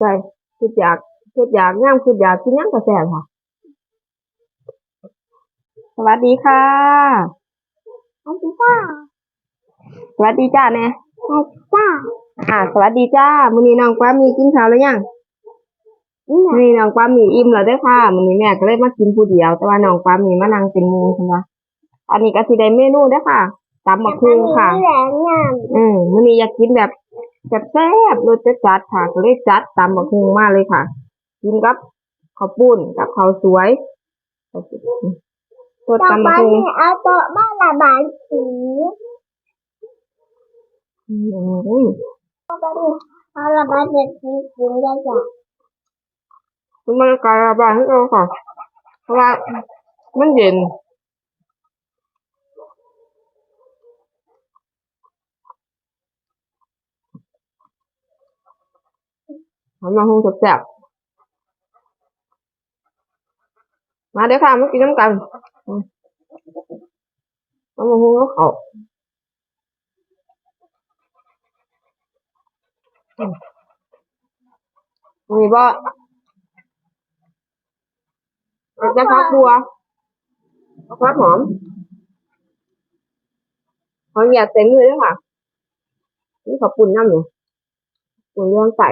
ใช่คืออยากคืออยากย่างคืออยากกินย่างกระแสค่ะ สวัสดีค่ะสวัสดีค่ะสวัสดีจ้าแม่สวัสดีค่ะอ่า สวัสดีจ้ามื้อนี้น้องป้ามีกินข้าวแล้วยังนี่มื้อนี้น้องป้ามีอิ่มแล้วเด้อค่ะมื้อนี้แม่ก็เลยมากินผู้เดียว แต่ว่าน้องป้ามีมานั่งเป็นหมู่ใช่ไหมอันนี้ก็สิได้เมนูเด้อค่ะตำบักหุ่งค่ะแหลงงามอืมมื้อนี้อยากกินแบบ แซ่บๆรสจัดๆค่ะก็เลยจัดตำบักหุ่งมาเลยค่ะ กินกับข้าวปุ้นกับข้าวสวยสดต่อตำไปบักหุ่งนี่เอาโต๊ะมาระบายสีอืมต่อไปนี่เอาระบายสีสีสีได้จ้ะคุณมันกลายบานให้เราค่ะเพราะว่ามันเย็น ทำมาคงแซ่บๆมาเดี๋ยวค่ะมากินน้ำกันอืมทำมาคงแล้วเขาอืมมีบ่เอาจะพักบัวพักหอมหอมอยากเต็มเลยด้วยค่ะ นี่ขอบปุ่นน้ำอยู่ปุ่นเรื่องใส่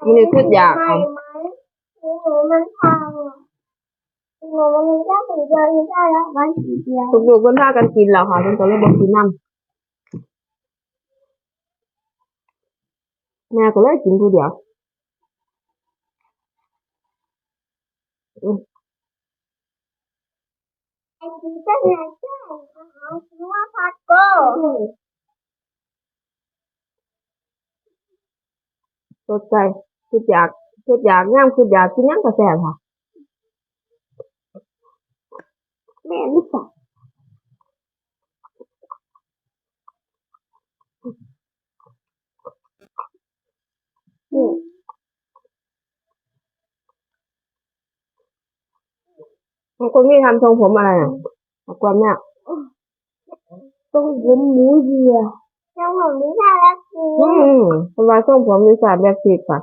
มันนี่คืออยากไหมค่ะไหมหนูมันพังหนูมันมีแค่สีเดียวไม่ใช่แล้วมันสีเดียวถูกๆเพิ่นพากันกินแล้วค่ะเพิ่นก็เลยบอกกินน้ำแม่ก็เลยกินผู้เดียวไอ้สีเจ้าไหนใช่อาหารชื่อว่าพัดโก้ สดใจคืออยากคืออยากย่างคืออยากกินย่างกระแสค่ะแม่รู้จักอืมบางคนไม่ทำทรงผมอะไรอะเอาความเนี่ยต้องเป็นหมูเยีย น้องผมไม่ใช่แล้วคืออืมเพราะว่าทรงผมมีสารแบบสีค่ะ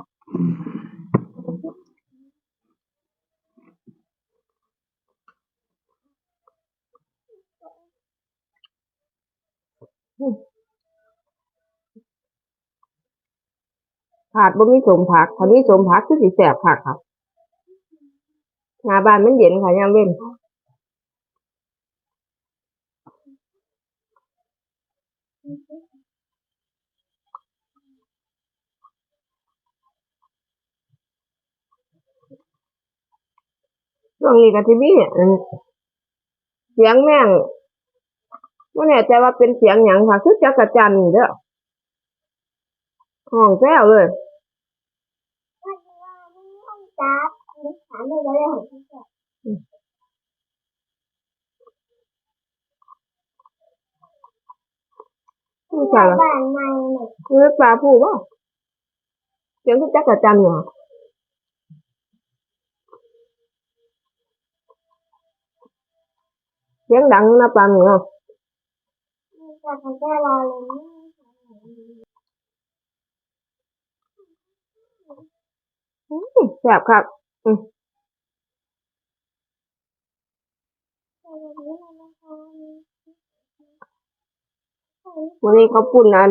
ผักบ่มีสมผักถ้ามีสมผักคือสิแสบผักค่ะหน้าบ้านมันเย็นค่ะยามเว้น ช่วงนี้ก็ที่มีอันเสียงแม่งว่าแน่ใจว่าเป็นเสียงหยังค่ะคือจักรจันทร์นี่เด้อห้องแซวเลยวันนี้ว่าไม่ต้องจับถามเลยเลยของพี่จับผู้ชายว่าบ้านใหม่เนี่ยคือปลาผู้บ่เสียงคือจักรจันทร์เหรอ เสียงดังนะปลาหนูเนาะแต่ของแกรอเลยอื้อแซ่บครับวันนี้เขาปุ่นอัน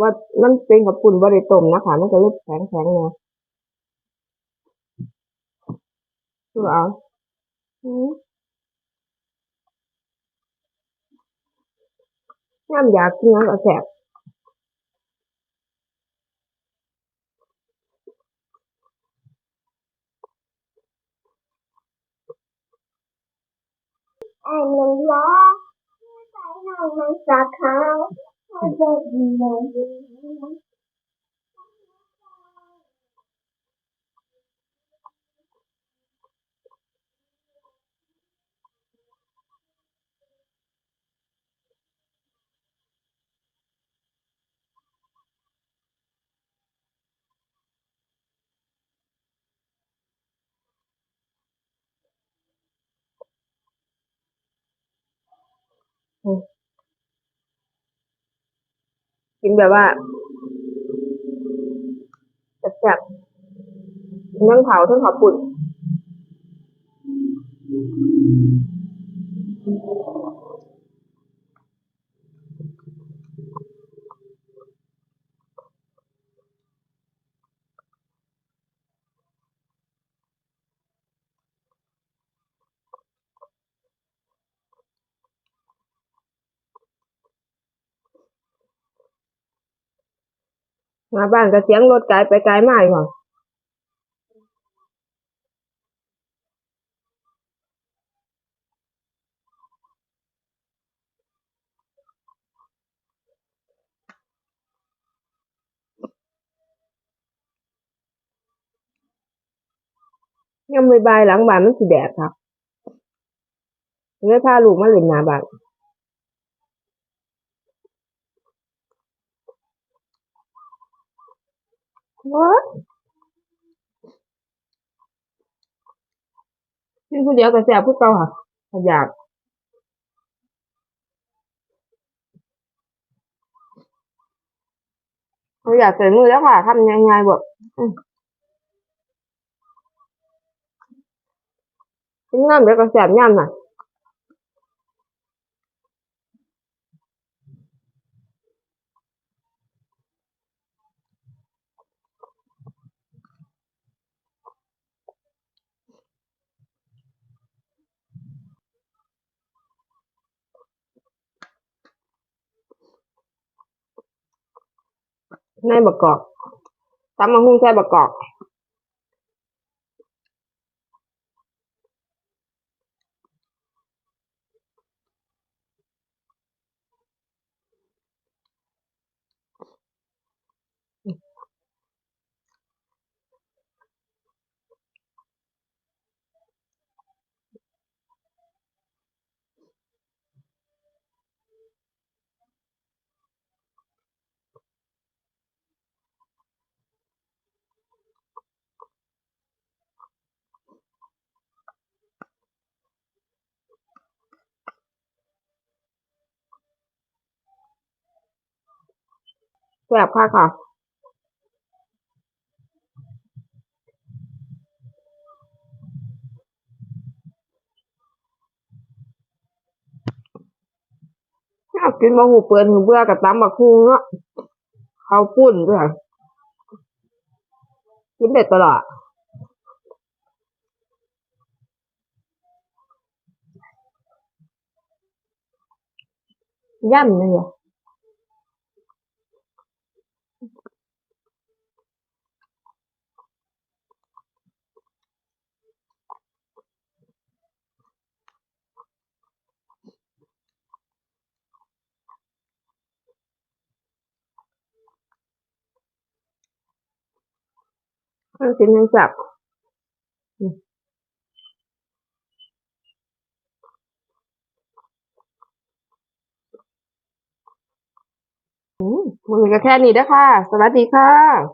ว่ามันเป็นข้าวปุ่นบริตมนะคะมันก็เลยแข็งแข็งเนี่ยดูเอาอืม น้ำอยากกินน้ำก็แสบไอ้หนึ่งล้อใส่หนังมันสั กินแบบว่าแซ่บๆทั้งเผาทั้งขอบปุ่น มาบ้านก็เสียงรถไกลไปไกลมากอยู่ค่ะยังไม่บายหลังบ้านมันสิแดดค่ะเลยพาลูกมาเล่นหน้าบ้านว้า กินคนเดียวก็แซ่บพวกเก่าค่ะถ้าอยากเขาอยากใส่มือแล้วค่ะทำยังไงบอกอืมกินน้ำเดี๋ยวก็แซ่บย่ำน่ะ ในบะกอกตำมะฮุ่งใส่บะกอก แซ่บค่ะค่ะอยากินบะหูเปื่อนเบื่อกับตำบักฮุงเนาะข้าวปุ้นด้วยกินเด็ดตลอดย่ำเลย มันกินยังจับอืมอืมมันก็แค่นี้นะค่ะสวัสดีค่ะ